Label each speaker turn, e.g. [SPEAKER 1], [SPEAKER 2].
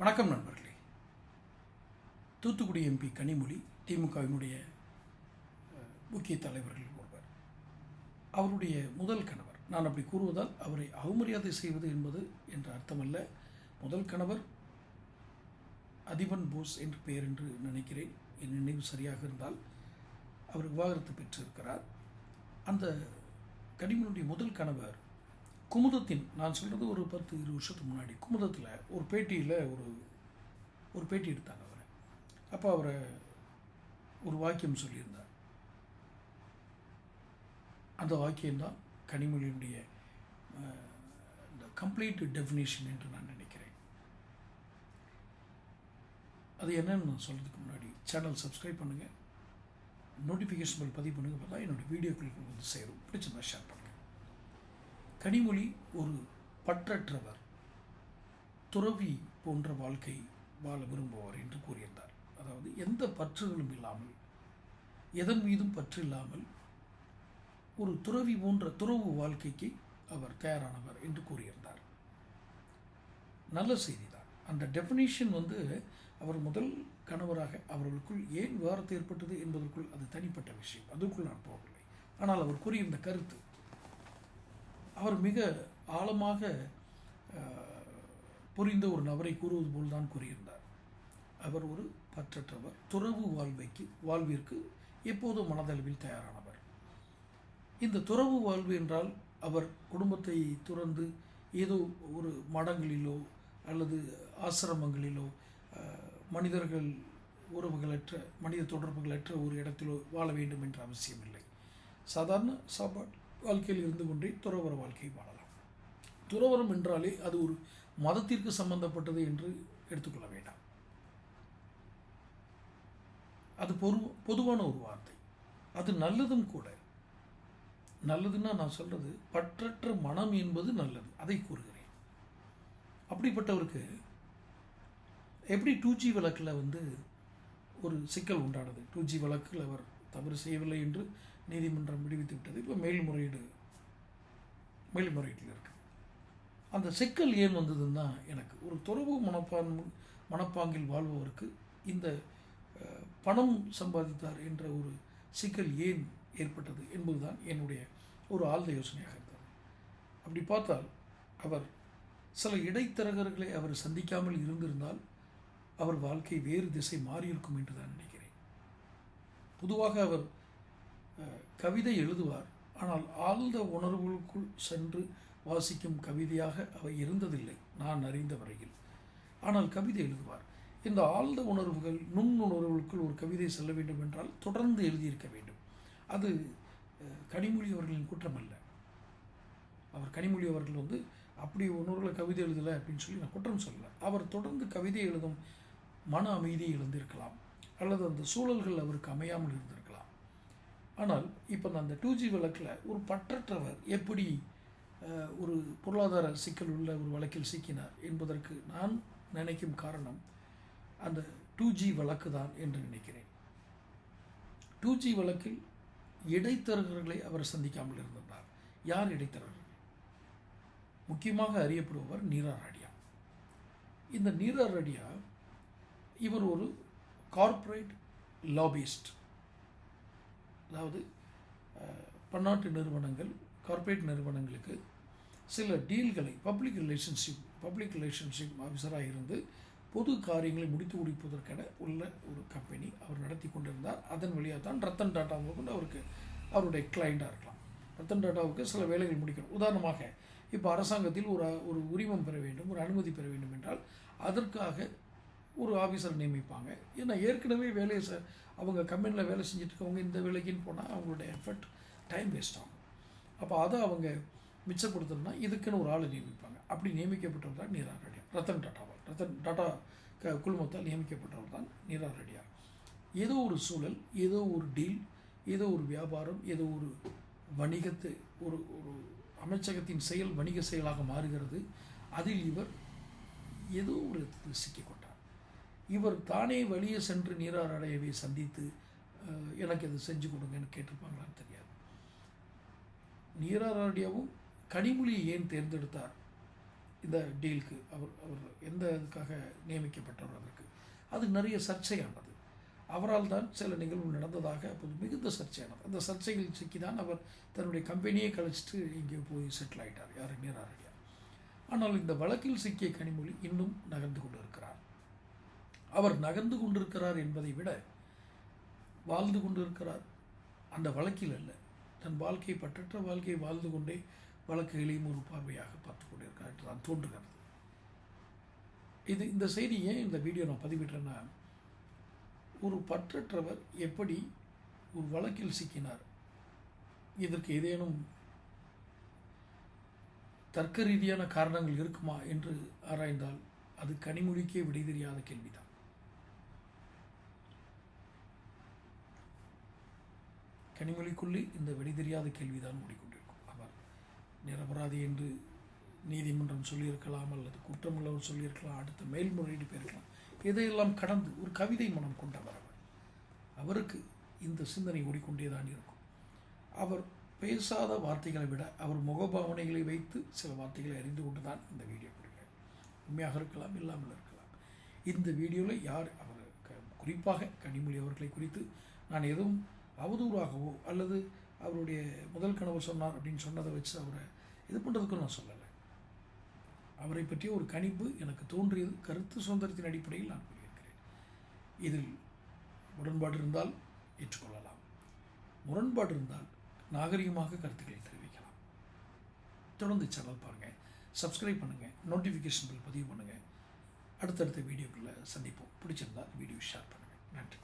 [SPEAKER 1] வணக்கம் நண்பர்களே. தூத்துக்குடி எம்பி கனிமொழி திமுகவினுடைய முக்கிய தலைவர்கள் ஒருவர். அவருடைய முதல் கணவர். நான் அப்படி கூறுவதால் அவரை அவமரியாதை செய்வது என்பது என்ற அர்த்தமல்ல. முதல் கணவர் அதிபன் போஸ் என்று பெயர் என்று நினைக்கிறேன். என் நினைவு சரியாக இருந்தால் அவர் விவாகரத்து பெற்றிருக்கிறார். அந்த கனிமனுடைய முதல் கணவர் குமுதத்தின் நான் சொல்கிறது ஒரு பத்து இருபது வருஷத்துக்கு முன்னாடி குமுதத்தில் ஒரு பேட்டியில் ஒரு ஒரு பேட்டி எடுத்தாங்க அவரை. அப்போ அவரை ஒரு வாக்கியம் சொல்லியிருந்தார். அந்த வாக்கியம்தான் கனிமொழியினுடைய இந்த கம்ப்ளீட் டெஃபினேஷன் என்று நான் நினைக்கிறேன். அது என்னன்னு நான் சொல்கிறதுக்கு முன்னாடி சேனல் சப்ஸ்கிரைப் பண்ணுங்கள் நோட்டிஃபிகேஷன் பில் பதிவு பண்ணுங்கள் பார்த்தா என்னோடய வீடியோக்களுக்கு வந்து சேரும். பிடிச்சிருந்தா ஷேர் பண்ணுங்கள் கனிமொழி ஒரு பற்றற்றவர் துறவி போன்ற வாழ்க்கை வாழ விரும்புவார் என்று கூறியிருந்தார். அதாவது எந்த பற்றுகளும் இல்லாமல் எதன் மீதும் பற்று இல்லாமல் ஒரு துறவி போன்ற துறவு வாழ்க்கைக்கு அவர் தயாரானவர் என்று கூறியிருந்தார். நல்ல செய்தி தான் அந்த டெஃபினேஷன் வந்து அவர் முதல் கணவராக அவர்களுக்குள் ஏன் விவாரத்து ஏற்பட்டது என்பதற்குள் அது தனிப்பட்ட விஷயம். அதுக்குள் நான் போகவில்லை. ஆனால் அவர் கூறியிருந்த கருத்து அவர் மிக ஆழமாக புரிந்த ஒரு நபரை கூறுவது போல் தான் கூறியிருந்தார். அவர் ஒரு பற்றற்றவர். துறவு வாழ்வைக்கு வாழ்விற்கு எப்போதும் மனதளவில் தயாரானவர். இந்த துறவு வாழ்வு என்றால் அவர் குடும்பத்தை துறந்து ஏதோ ஒரு மடங்களிலோ அல்லது ஆசிரமங்களிலோ மனிதர்கள் உறவுகளற்ற மனித தொடர்புகளற்ற ஒரு இடத்திலோ வாழ வேண்டும் என்ற அவசியம் இல்லை சாதாரண சாப்பாடு வாழ்க்கையில் இருந்து கொண்டே துறவர வாழ்க்கையை வாழலாம். துறவரம் என்றாலே அது ஒரு மதத்திற்கு சம்பந்தப்பட்டது என்று எடுத்துக்கொள்ள வேண்டாம். அது பொது பொதுவான ஒரு வார்த்தை. அது நல்லதும் கூட. நல்லதுன்னா நான் சொல்றது பற்றற்ற மனம் என்பது நல்லது. அதை கூறுகிறேன். அப்படிப்பட்டவருக்கு எப்படி டூ ஜி வழக்கில் வந்து ஒரு சிக்கல் உண்டானது? டூ ஜி வழக்கில் அவர் தவறு செய்யவில்லை என்று நீதிமன்றம் விடுவித்து விட்டது இப்போ மேல்முறையீடு மேல்முறையீட்டில் இருக்கு. அந்த சிக்கல் ஏன் வந்ததுன்னா எனக்கு ஒரு துறவு மனப்பான் மனப்பாங்கில் வாழ்பவருக்கு இந்த பணம் சம்பாதித்தார் என்ற ஒரு சிக்கல் ஏன் ஏற்பட்டது என்பதுதான் என்னுடைய ஒரு ஆழ்ந்த யோசனையாக இருந்தது. அப்படி பார்த்தால் அவர் சில இடைத்தரகர்களை அவர் சந்திக்காமல் இருந்திருந்தால் அவர் வாழ்க்கை வேறு திசை மாறியிருக்கும் என்று தான் நினைக்கிறேன். பொதுவாக அவர் கவிதை எழுதுவார். ஆனால் ஆழ்ந்த உணர்வுகளுக்குள் சென்று வாசிக்கும் கவிதையாக அவை இருந்ததில்லை நான் அறிந்த வரையில். ஆனால் கவிதை எழுதுவார். இந்த ஆழ்ந்த உணர்வுகள் நுண்ணுணர்வுகளுக்குள் ஒரு கவிதை செல்ல வேண்டும் என்றால் தொடர்ந்து எழுதியிருக்க வேண்டும். அது கனிமொழி அவர்களின் குற்றம் அல்ல அவர் கனிமொழி அவர்கள் வந்து அப்படி உணர்வுகளை கவிதை எழுதலை அப்படின்னு சொல்லி நான் குற்றம் சொல்லலை. அவர் தொடர்ந்து கவிதை எழுதும் மன அமைதியை எழுந்திருக்கலாம் அல்லது அந்த சூழல்கள் அவருக்கு அமையாமல் இருந்திருக்கலாம். ஆனால் இப்போ நான் அந்த டூ ஜி வழக்கில் ஒரு பற்றற்றவர் எப்படி ஒரு பொருளாதார சிக்கல் உள்ள ஒரு வழக்கில் சிக்கினார் என்பதற்கு நான் நினைக்கும் காரணம் அந்த டூ ஜி வழக்கு தான் என்று நினைக்கிறேன். டூ ஜி வழக்கில் இடைத்தரகர்களை அவர் சந்திக்காமல் இருந்திருந்தார். யார் இடைத்தரகர்கள்? முக்கியமாக அறியப்படுபவர் நீரா அடியா இந்த நீரா ராடியா இவர் ஒரு கார்ப்பரேட் லாபிஸ்ட் அதாவது பன்னாட்டு நிறுவனங்கள் கார்ப்பரேட் நிறுவனங்களுக்கு சில டீல்களை பப்ளிக் ரிலேஷன்ஷிப் பப்ளிக் ரிலேஷன்ஷிப் ஆஃபீஸராக இருந்து பொது காரியங்களை முடித்து முடிப்பதற்கென உள்ள ஒரு கம்பெனி அவர் நடத்தி கொண்டிருந்தார். அதன் வழியாக தான் ரத்தன் டாட்டாவை கொண்டு அவருக்கு அவருடைய கிளைண்டாக இருக்கலாம். ரத்தன் டாட்டாவுக்கு சில வேலைகள் முடிக்கணும். உதாரணமாக இப்போ அரசாங்கத்தில் ஒரு ஒரு உரிமம் பெற வேண்டும் ஒரு அனுமதி பெற வேண்டும் என்றால் அதற்காக ஒரு ஆஃபீஸர் நியமிப்பாங்க. ஏன்னா ஏற்கனவே வேலையை ச அவங்க கம்பெனியில் வேலை செஞ்சுட்டு இருக்கவங்க இந்த வேலைக்குன்னு போனால் அவங்களுடைய எஃபர்ட் டைம் வேஸ்ட் ஆகும். அப்போ அதை அவங்க மிச்சப்படுத்தணும்னா இதுக்குன்னு ஒரு ஆளை நியமிப்பாங்க. அப்படி நியமிக்கப்பட்டவர் தான் நீரா ரெடியா ரத்தன் டாட்டாவால் ரத்தன் டாட்டா க குழுமத்தால் நியமிக்கப்பட்டவர் தான் நீரா ரெடியா ஏதோ ஒரு சூழல் ஏதோ ஒரு டீல் ஏதோ ஒரு வியாபாரம் ஏதோ ஒரு வணிகத்து ஒரு ஒரு அமைச்சகத்தின் செயல் வணிக செயலாக மாறுகிறது. அதில் இவர் ஏதோ ஒரு இடத்தில் சிக்கிக்கொண்டார் இவர் தானே வெளியே சென்று நீரார் அடையவை சந்தித்து எனக்கு இது செஞ்சு கொடுங்கன்னு கேட்டிருப்பாங்களான்னு தெரியாது. நீரார் அடையவும் கனிமொழியை ஏன் தேர்ந்தெடுத்தார்? இந்த டீலுக்கு அவர் அவர் எந்த இதுக்காக நியமிக்கப்பட்டவர் அதற்கு? அது நிறைய சர்ச்சையானது. அவரால் தான் சில நிகழ்வு நடந்ததாக அப்போது மிகுந்த சர்ச்சையானது. அந்த சர்ச்சைகள் சிக்கி தான் அவர் தன்னுடைய கம்பெனியை கழிச்சிட்டு இங்கே போய் செட்டில் ஆகிட்டார் யார்? நீராரடியா ஆனால் இந்த வழக்கில் சிக்கிய கனிமொழி இன்னும் நகர்ந்து கொண்டிருக்கிறார். அவர் நகர்ந்து கொண்டிருக்கிறார் என்பதை விட வாழ்ந்து கொண்டிருக்கிறார். அந்த வழக்கில் அல்ல. தன் வாழ்க்கை பற்றற்ற வாழ்க்கையை வாழ்ந்து கொண்டே வழக்குகளையும் ஒரு பார்வையாக பார்த்து கொண்டிருக்கிறார் என்று தான் தோன்றுகிறது. இது இந்த செய்தி ஏன் இந்த வீடியோ நான் பதிவிட்டேன்னா ஒரு பற்றற்றவர் எப்படி ஒரு வழக்கில் சிக்கினார்? இதற்கு ஏதேனும் தர்க்க ரீதியான காரணங்கள் இருக்குமா என்று ஆராய்ந்தால் அது கனிமொழிக்கே விடை தெரியாத கேள்விதான். கனிமொழிக்குள்ளே இந்த வெளி தெரியாத கேள்விதான் ஓடிக்கொண்டிருக்கும். அவர் நிரபராதி என்று நீதிமன்றம் சொல்லியிருக்கலாம் அல்லது குற்றம் உள்ளவர் சொல்லியிருக்கலாம் அடுத்த மேல்முறையீடு போயிருக்கலாம். இதையெல்லாம் கடந்து ஒரு கவிதை மனம் கொண்டவர் அவர். அவருக்கு இந்த சிந்தனை ஓடிக்கொண்டேதான் இருக்கும். அவர் பேசாத வார்த்தைகளை விட அவர் முகபாவனைகளை வைத்து சில வார்த்தைகளை அறிந்து கொண்டு தான் இந்த வீடியோ கொடுக்கிறேன் உண்மையாக இருக்கலாம் இல்லாமல் இருக்கலாம். இந்த வீடியோவில் யார் அவர் க- குறிப்பாக கனிமொழி அவர்களை குறித்து நான் எதுவும் அவதூறாகவோ அல்லது அவருடைய முதல் கணவர் சொன்னார் அப்படின்னு சொன்னதை வச்சு அவரை இது பண்ணுறதுக்கும் நான் சொல்லலை. அவரை பற்றிய ஒரு கணிப்பு எனக்கு தோன்றியது. கருத்து சுதந்திரத்தின் அடிப்படையில் நான் கூறியிருக்கிறேன். இதில் முரண்பாடு இருந்தால் ஏற்றுக்கொள்ளலாம். முரண்பாடு இருந்தால் நாகரிகமாக கருத்துக்களை தெரிவிக்கலாம். தொடர்ந்து சேனல் பாருங்கள் சப்ஸ்கிரைப் பண்ணுங்கள் நோட்டிஃபிகேஷன் பில் பதிவு பண்ணுங்கள் அடுத்தடுத்த வீடியோக்களில் சந்திப்போம். பிடிச்சிருந்தால் வீடியோ ஷேர் பண்ணுங்கள் நன்றி.